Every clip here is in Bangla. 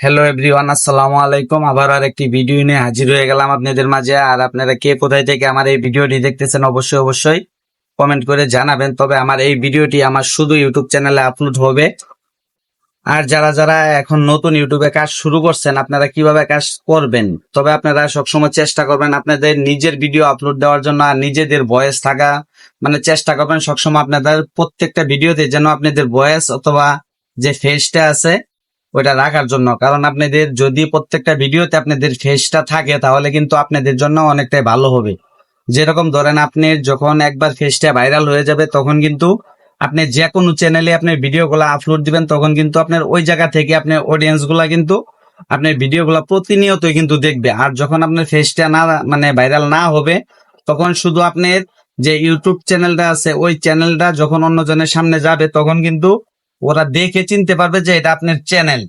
হ্যালো এভরিওয়ান আসসালামু আলাইকুম। আবার আর একটি ভিডিও নিয়ে হাজির হয়ে গেলাম আপনাদের মাঝে। আর আপনারা কে কোথায় থেকে আমার এই ভিডিওটি দেখতেছেন, অবশ্যই অবশ্যই কমেন্ট করে জানাবেন। তবে আমার এই ভিডিওটি আমার শুধু ইউটিউব চ্যানেলে আপলোড হবে। আর যারা যারা এখন নতুন ইউটিউবে কাজ শুরু করছেন, আপনারা কীভাবে কাজ করবেন? তবে আপনারা সবসময় চেষ্টা করবেন আপনাদের নিজের ভিডিও আপলোড দেওয়ার জন্য আর নিজেদের ভয়েস থাকা। মানে চেষ্টা করবেন সবসময় আপনাদের প্রত্যেকটা ভিডিওতে যেন আপনাদের ভয়েস অথবা যে ফেসটা আছে ওইটা রাখার জন্য। কারণ আপনাদের যদি প্রত্যেকটা ভিডিওতে আপনাদের ফেসটা থাকে, তাহলে কিন্তু আপনাদের জন্য অনেকটাই ভালো হবে। যেরকম ধরেন আপনি যখন একবার ফেসটা ভাইরাল হয়ে যাবে, তখন কিন্তু আপনি যে কোনো চ্যানেলে আপনার ভিডিওগুলো আপলোড দিবেন, তখন কিন্তু আপনার ওই জায়গা থেকে আপনার অডিয়েন্সগুলা কিন্তু আপনার ভিডিওগুলো প্রতিনিয়তই কিন্তু দেখবে। আর যখন আপনার ফেসটা না মানে ভাইরাল না হবে, তখন শুধু আপনার যে ইউটিউব চ্যানেলটা আছে, ওই চ্যানেলটা যখন অন্যজনের সামনে যাবে, তখন কিন্তু ওরা দেখে চিনতে পারবে যে এটা আপনার চ্যানেল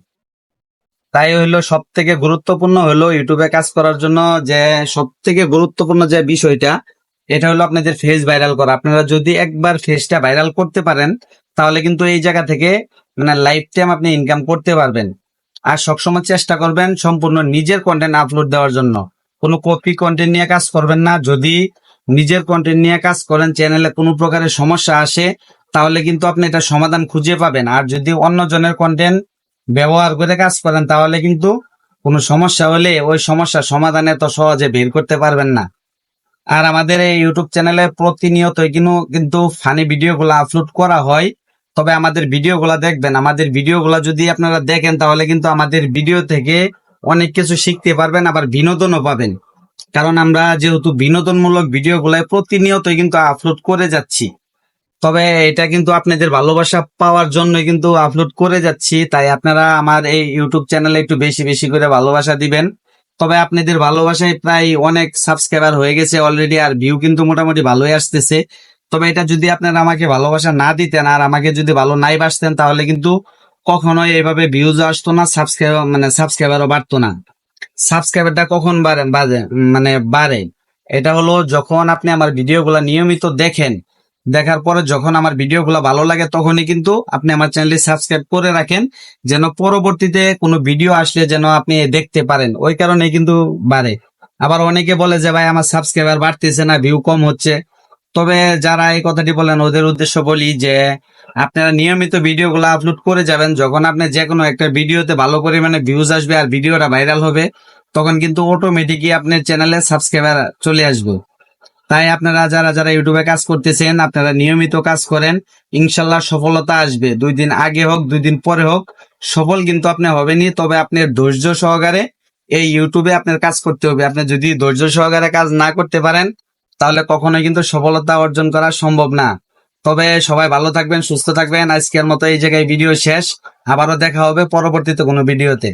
তাই হইল সব থেকে গুরুত্বপূর্ণ হলো ইউটিউবে কাজ করার জন্য যে সব থেকে গুরুত্বপূর্ণ যে বিষয়টা, এটা হলো আপনাদের ফেস ভাইরাল করা। আপনারা যদি একবার ফেসটা ভাইরাল করতে পারেন, তাহলে কিন্তু এই জায়গা থেকে মানে লাইফ টাইম আপনি ইনকাম করতে পারবেন। আর সবসময় চেষ্টা করবেন সম্পূর্ণ নিজের কন্টেন্ট আপলোড দেওয়ার জন্য। কোনো কপি কন্টেন্ট নিয়ে কাজ করবেন না। যদি নিজের কন্টেন্ট নিয়ে কাজ করেন চ্যানেলে কোনো প্রকারের সমস্যা আসে তাহলে কিন্তু আপনি এটা সমাধান খুঁজে পাবেন। আর যদি অন্য জনের কন্টেন্ট ব্যবহার করে কাজ করেন, তাহলে কিন্তু কোনো সমস্যা হলে ওই সমস্যার সমাধানে তো সহজে বের করতে পারবেন না। আর আমাদের এই ইউটিউব চ্যানেলে প্রতিনিয়ত কিন্তু কিন্তু ফানি ভিডিওগুলো আপলোড করা হয়। তবে আমাদের ভিডিওগুলো দেখবেন। আমাদের ভিডিওগুলো যদি আপনারা দেখেন, তাহলে কিন্তু আমাদের ভিডিও থেকে অনেক কিছু শিখতে পারবেন, আবার বিনোদনও পাবেন। কারণ আমরা যেহেতু বিনোদনমূলক ভিডিওগুলো প্রতিনিয়তই কিন্তু আপলোড করে যাচ্ছি। তবে এটা কিন্তু আপনাদের ভালোবাসা পাওয়ার জন্য কিন্তু আপলোড করে যাচ্ছি, তাই আপনারা আমার এই ইউটিউব চ্যানেলে একটু বেশি বেশি করে ভালোবাসা দিবেন। তবে আপনাদের ভালোবাসায় প্রায় অনেক সাবস্ক্রাইবার হয়ে গেছে অলরেডি আর ভিউ কিন্তু মোটামুটি ভালোই আসতেছে। তবে এটা যদি আপনারা আমাকে ভালোবাসা না দিতেন, আর আমাকে যদি ভালো নাই বাসতেন, তাহলে কিন্তু কখনোই এইভাবে ভিউজ আসতো না সাবস্ক্রাইবার মানে সাবস্ক্রাইবারও বাড়তো না। সাবস্ক্রাইবারটা কখন বাড়ে, বাজে মানে বাড়ে? এটা হলো যখন আপনি আমার ভিডিওগুলো নিয়মিত দেখেন দেখার পরে যখন আমার ভিডিওগুলো ভালো লাগে তখনই কিন্তু আপনি আমার চ্যানেলটি সাবস্ক্রাইব করে রাখেন, যেন পরবর্তীতে কোনো ভিডিও আসলে যেন আপনি দেখতে পারেন। ওই কারণে কিন্তু বাড়ে। আবার অনেকে বলে যে, ভাই, আমার সাবস্ক্রাইবার বাড়তেছে না ভিউ কম হচ্ছে। তবে যারা এই কথাটি বলেন, ওদের উদ্দেশ্য বলি যে, আপনারা নিয়মিত ভিডিওগুলো আপলোড করে যাবেন। যখন আপনি যে কোনো একটা ভিডিওতে ভালো পরিমাণে ভিউজ আসবে আর ভিডিওটা ভাইরাল হবে, তখন কিন্তু অটোমেটিকই আপনার চ্যানেলে সাবস্ক্রাইবার চলে আসবে। তাই আপনারা যারা যারা ইউটিউবে কাজ করতেছেন, আপনারা নিয়মিত কাজ করেন, ইনশাল্লাহ সফলতা আসবে। দুই দিন আগে হোক, দুই দিন পরে হোক, সফল কিন্তু আপনি হবেনি তবে আপনি ধৈর্য সহকারে এই ইউটিউবে আপনার কাজ করতে হবে। আপনি যদি ধৈর্য সহকারে কাজ না করতে পারেন, তাহলে কখনোই কিন্তু সফলতা অর্জন করা সম্ভব না। তবে সবাই ভালো থাকবেন, সুস্থ থাকবেন। আজকের মতো এই জায়গায় ভিডিও শেষ। আবারও দেখা হবে পরবর্তীতে কোনো ভিডিওতে।